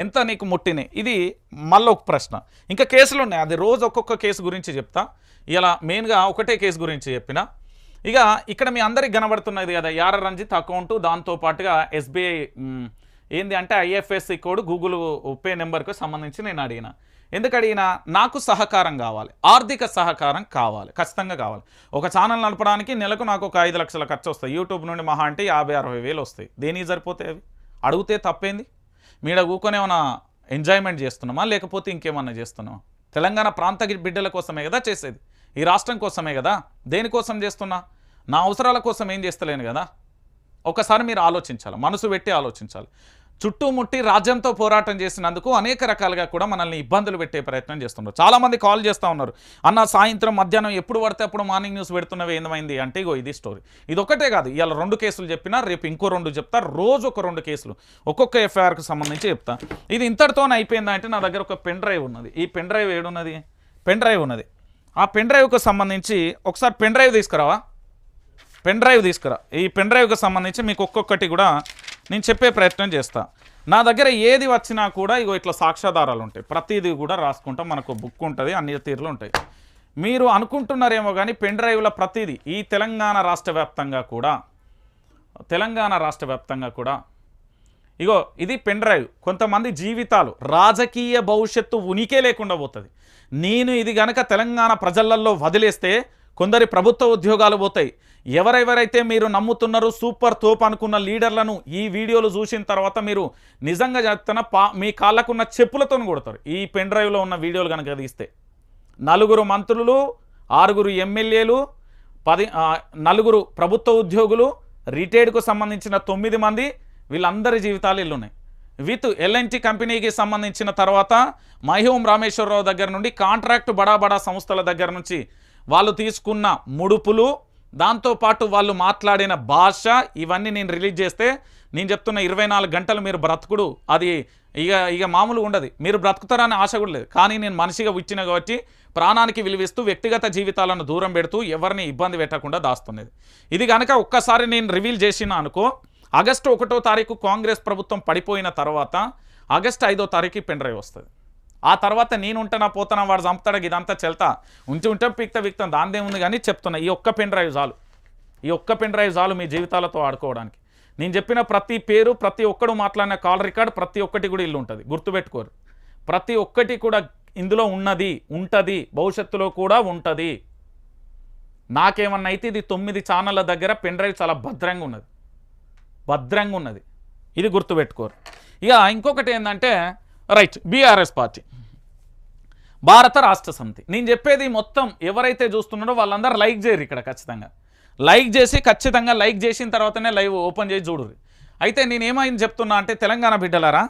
ఎంత నీకు ముట్టినాయి ఇది మళ్ళీ ఒక ప్రశ్న. ఇంకా కేసులు ఉన్నాయి. అది రోజు ఒక్కొక్క కేసు గురించి చెప్తా. ఇలా మెయిన్గా ఒకటే కేసు గురించి చెప్పిన. ఇక ఇక్కడ మీ అందరికి కనబడుతున్నది కదా యార రంజిత్ అకౌంట్. దాంతో పాటుగా ఎస్బీఐ ఏంది అంటే ఐఎఫ్ఎస్సి కోడ్ గూగుల్ పే నెంబర్కు సంబంధించి నేను అడిగిన. ఎందుకు అడిగినా? నాకు సహకారం కావాలి. ఆర్థిక సహకారం కావాలి. ఖచ్చితంగా కావాలి. ఒక ఛానల్ నడపడానికి నెలకు నాకు ఒక ఐదు లక్షల ఖర్చు వస్తాయి యూట్యూబ్ నుండి మహా అంటే యాభై అరవై వేలు వస్తాయి. దేనికి సరిపోతాయి అవి? అడిగితే తప్పేంది? మీడ కూకొని ఏమైనా ఎంజాయ్మెంట్ చేస్తున్నామా? లేకపోతే ఇంకేమన్నా చేస్తున్నామా తెలంగాణ ప్రాంత బిడ్డల కోసమే కదా చేసేది? ఈ రాష్ట్రం కోసమే కదా? దేనికోసం చేస్తున్నా? నా అవసరాల కోసం ఏం చేస్తలేను కదా? ఒకసారి మీరు ఆలోచించాలి. మనసు పెట్టి ఆలోచించాలి. చుట్టుముట్టి రాజ్యంతో పోరాటం చేసినందుకు అనేక రకాలుగా కూడా మనల్ని ఇబ్బందులు పెట్టే ప్రయత్నం చేస్తున్నారు చాలామంది కాల్ చేస్తూ ఉన్నారు. అన్న సాయంత్రం మధ్యాహ్నం ఎప్పుడు పడితే అప్పుడు మార్నింగ్ న్యూస్ పెడుతున్నవి ఏమైంది? అంటే ఇగో ఇది స్టోరీ. ఇది ఒకటే కాదు ఇవాళ రెండు కేసులు చెప్పినా రేపు ఇంకో రెండు చెప్తా రోజు ఒక రెండు కేసులు. ఒక్కొక్క ఎఫ్ఐఆర్కి సంబంధించి చెప్తా. ఇది ఇంతటితోనే అయిపోయిందా అంటే నా దగ్గర ఒక పెన్ డ్రైవ్ ఉన్నది. ఈ పెన్ డ్రైవ్ ఏడున్నది? పెన్ డ్రైవ్ ఉన్నది. ఆ పెన్ డ్రైవ్కు సంబంధించి ఒకసారి పెన్ డ్రైవ్ తీసుకురావా? పెన్ డ్రైవ్ తీసుకురా. ఈ పెన్ డ్రైవ్కి సంబంధించి మీకు ఒక్కొక్కటి కూడా నేను చెప్పే ప్రయత్నం చేస్తా. నా దగ్గర ఏది వచ్చినా కూడా ఇగో ఇట్లా సాక్ష్యాధారాలు ఉంటాయి. ప్రతిదీ కూడా రాసుకుంటాం. మనకు బుక్ ఉంటుంది. అన్ని తీరులు ఉంటాయి. మీరు అనుకుంటున్నారేమో కానీ పెన్ డ్రైవ్ల ప్రతిదీ ఈ తెలంగాణ రాష్ట్ర వ్యాప్తంగా కూడా తెలంగాణ రాష్ట్ర కూడా ఇగో ఇది పెన్ డ్రైవ్. కొంతమంది జీవితాలు రాజకీయ భవిష్యత్తు ఉనికే లేకుండా పోతుంది. నేను ఇది గనక తెలంగాణ ప్రజలల్లో వదిలేస్తే కొందరి ప్రభుత్వ ఉద్యోగాలు పోతాయి. ఎవరెవరైతే మీరు నమ్ముతున్నారు సూపర్ తోపు అనుకున్న లీడర్లను ఈ వీడియోలు చూసిన తర్వాత మీరు నిజంగా చెప్తున్న పా మీ కాళ్ళకున్న చెప్పులతో కొడతారు. ఈ పెన్ డ్రైవ్లో ఉన్న వీడియోలు కనుక తీస్తే. నలుగురు మంత్రులు ఆరుగురు ఎమ్మెల్యేలు పది నలుగురు ప్రభుత్వ ఉద్యోగులు రిటైర్డ్కు సంబంధించిన తొమ్మిది మంది వీళ్ళందరి జీవితాలు ఇల్లున్నాయి. విత్ ఎల్ఎన్టీ కంపెనీకి సంబంధించిన తర్వాత మహిహోం రామేశ్వరరావు దగ్గర నుండి కాంట్రాక్ట్ బడా బడా సంస్థల దగ్గర నుంచి వాళ్ళు తీసుకున్న ముడుపులు దాంతోపాటు వాళ్ళు మాట్లాడిన భాష ఇవన్నీ నేను రిలీజ్ చేస్తే నేను చెప్తున్న ఇరవై నాలుగు గంటలు మీరు బ్రతుకుడు. అది ఇక ఇక మామూలుగా ఉండదు. మీరు బ్రతుకుతారని ఆశ కూడా లేదు. కానీ నేను మనిషిగా ఇచ్చిన కాబట్టి ప్రాణానికి విలువిస్తూ వ్యక్తిగత జీవితాలను దూరం పెడుతూ ఎవరిని ఇబ్బంది పెట్టకుండా దాస్తున్నది. ఇది కనుక ఒక్కసారి నేను రివీల్ చేసిన అనుకో ఆగస్టు ఒకటో తారీఖు కాంగ్రెస్ ప్రభుత్వం పడిపోయిన తర్వాత ఆగస్టు ఐదో తారీఖు పెన్ డ్రైవ్ వస్తుంది. ఆ తర్వాత నేను ఉంటానా పోతానా వాడు చంపుతాడు ఇదంతా చెల్తా. ఉంచి ఉంటే పిక్త పిక్తాం దాందే ఉంది కానీ చెప్తున్నా ఈ ఒక్క పెన్ డ్రైవ్ చాలు. ఈ ఒక్క పెన్ డ్రైవ్ చాలు మీ జీవితాలతో ఆడుకోవడానికి. నేను చెప్పిన ప్రతి పేరు ప్రతి ఒక్కడు మాట్లాడిన కాల్ రికార్డ్ ప్రతి ఒక్కటి కూడా ఇల్లు ఉంటుంది. గుర్తుపెట్టుకోరు. ప్రతి ఒక్కటి కూడా ఇందులో ఉన్నది ఉంటుంది భవిష్యత్తులో కూడా ఉంటుంది. నాకేమన్నా అయితే ఇది తొమ్మిది ఛానళ్ళ దగ్గర పెన్ డ్రైవ్ చాలా భద్రంగా ఉన్నది. భద్రంగా ఉన్నది. ఇది గుర్తుపెట్టుకోరు. ఇక ఇంకొకటి ఏంటంటే రైట్ బీఆర్ఎస్ పార్టీ. భారత రాష్ట్ర సమితి. నేను చెప్పేది మొత్తం ఎవరైతే చూస్తున్నారో వాళ్ళందరూ లైక్ చేయరు ఇక్కడ ఖచ్చితంగా. లైక్ చేసి ఖచ్చితంగా లైక్ చేసిన తర్వాతనే లైవ్ ఓపెన్ చేసి చూడరు అయితే నేను ఏమైంది చెప్తున్నా అంటే తెలంగాణ బిడ్డలారా